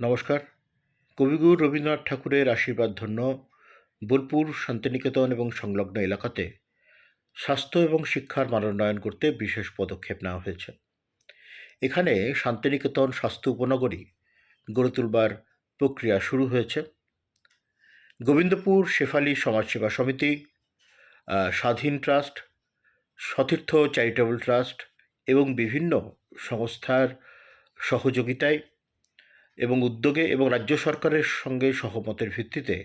নমস্কার। কবিগুরু রবীন্দ্রনাথ ঠাকুরের আশীর্বাদ ধন্য বোলপুর, শান্তিনিকেতন এবং সংলগ্ন এলাকাতে স্বাস্থ্য এবং শিক্ষার মানোন্নয়ন করতে বিশেষ পদক্ষেপ নেওয়া হয়েছে। এখানে শান্তিনিকেতন স্বাস্থ্য উপনগরী গড়ে তুলবার প্রক্রিয়া শুরু হয়েছে। গোবিন্দপুর শেফালি সমাজসেবা সমিতি স্বাধীন ট্রাস্ট, সতীর্থ চ্যারিটেবল ট্রাস্ট এবং বিভিন্ন সংস্থার সহযোগিতায় এবং উদ্যোগে এবং রাজ্য সরকারের সঙ্গে সহমতের ভিত্তিতে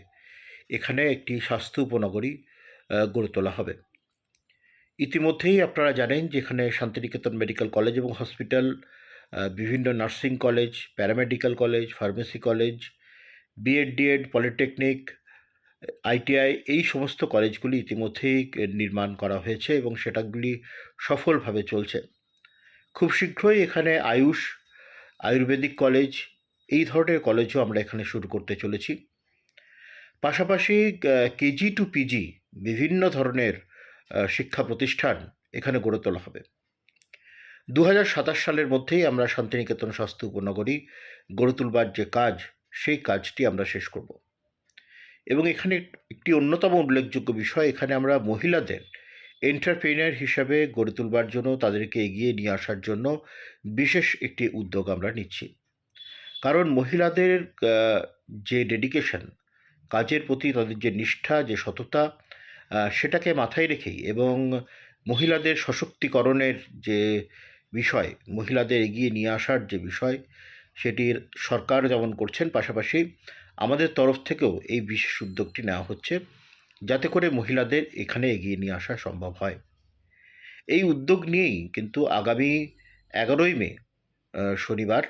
এখানে একটি স্বাস্থ্য উপনগরী গড়ে তোলা হবে। ইতিমধ্যেই আপনারা জানেন যে এখানে শান্তিনিকেতন মেডিকেল কলেজ এবং হসপিটাল বিভিন্ন nursing college, paramedical college, pharmacy college B Ed D Ed polytechnic, ITI এই সমস্ত কলেজগুলি ইতিমধ্যেই নির্মাণ করা হয়েছে এবং সেটাগুলি সফলভাবে চলছে। খুব শীঘ্রই এখানে আয়ুষ, আয়ুর্বেদিক কলেজ এই ধরনের কলেজও আমরা এখানে শুরু করতে চলেছি। পাশাপাশি কেজি টু পিজি বিভিন্ন ধরনের শিক্ষা প্রতিষ্ঠান এখানে গড়ে তোলা হবে। দু সালের মধ্যেই আমরা শান্তিনিকেতন স্বাস্থ্য উপনগরী গড়ে তুলবার যে কাজ, সেই কাজটি আমরা শেষ করব। এবং এখানে একটি অন্যতম উল্লেখযোগ্য বিষয়, এখানে আমরা মহিলাদের এন্টারপ্রেনার হিসাবে গড়ে তুলবার জন্য তাদেরকে এগিয়ে নিয়ে আসার জন্য বিশেষ একটি উদ্যোগ আমরা নিচ্ছি। কারণ মহিলাদের যে ডেডিকেশন কাজের প্রতি তাদের যে নিষ্ঠা, যে সততা সেটাকে মাথায় রেখেই এবং মহিলাদের সশক্তিকরণের যে বিষয়, মহিলাদের এগিয়ে নিয়ে আসার যে বিষয়, সেটির সরকার যেমন করছেন, পাশাপাশি আমাদের তরফ থেকেও এই বিশেষ উদ্যোগটি নেওয়া হচ্ছে, যাতে করে মহিলাদের এখানে এগিয়ে নিয়ে আসা সম্ভব হয়। এই উদ্যোগ নিয়েই কিন্তু আগামী এগারোই মে শনিবার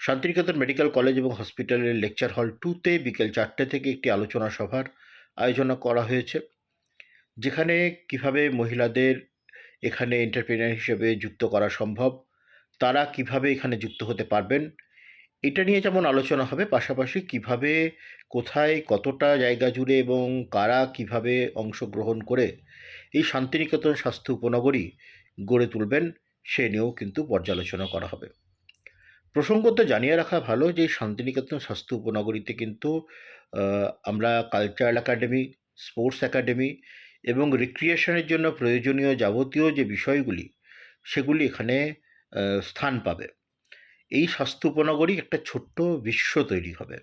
শান্তিনিকেতন মেডিকেল কলেজ এবং হসপিটালের লেকচার হল টুতে বিকেল চারটে থেকে একটি আলোচনা সভার আয়োজন করা হয়েছে, যেখানে কীভাবে মহিলাদের এখানে এন্টারপ্রেনার হিসেবে যুক্ত করা সম্ভব, তারা কীভাবে এখানে যুক্ত হতে পারবেন, এটা নিয়ে যেমন আলোচনা হবে, পাশাপাশি কীভাবে, কোথায়, কতটা জায়গা জুড়ে এবং কারা কীভাবে অংশগ্রহণ করে এই শান্তিনিকেতন স্বাস্থ্য উপনগরী গড়ে তুলবেন, সে নিয়েও কিন্তু পর্যালোচনা করা হবে। প্রসঙ্গত জানিয়ে রাখা ভালো যে, শান্তিনিকেতন স্বাস্থ্য উপনগরীতে কিন্তু আমরা কালচারাল একাডেমি, স্পোর্টস একাডেমি এবং রিক্রিয়েশনের জন্য প্রয়োজনীয় যাবতীয় যে বিষয়গুলি, সেগুলি এখানে স্থান পাবে। এই স্বাস্থ্য উপনগরী একটা ছোট্ট বিশ্ব তৈরি হবে।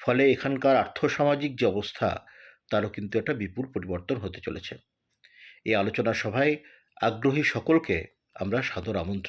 ফলে এখানকার আর্থসামাজিক যে অবস্থা, তারও কিন্তু একটা বিপুল পরিবর্তন হতে চলেছে। এই আলোচনা সভায় আগ্রহী সকলকে আমরা সাদর আমন্ত্রণ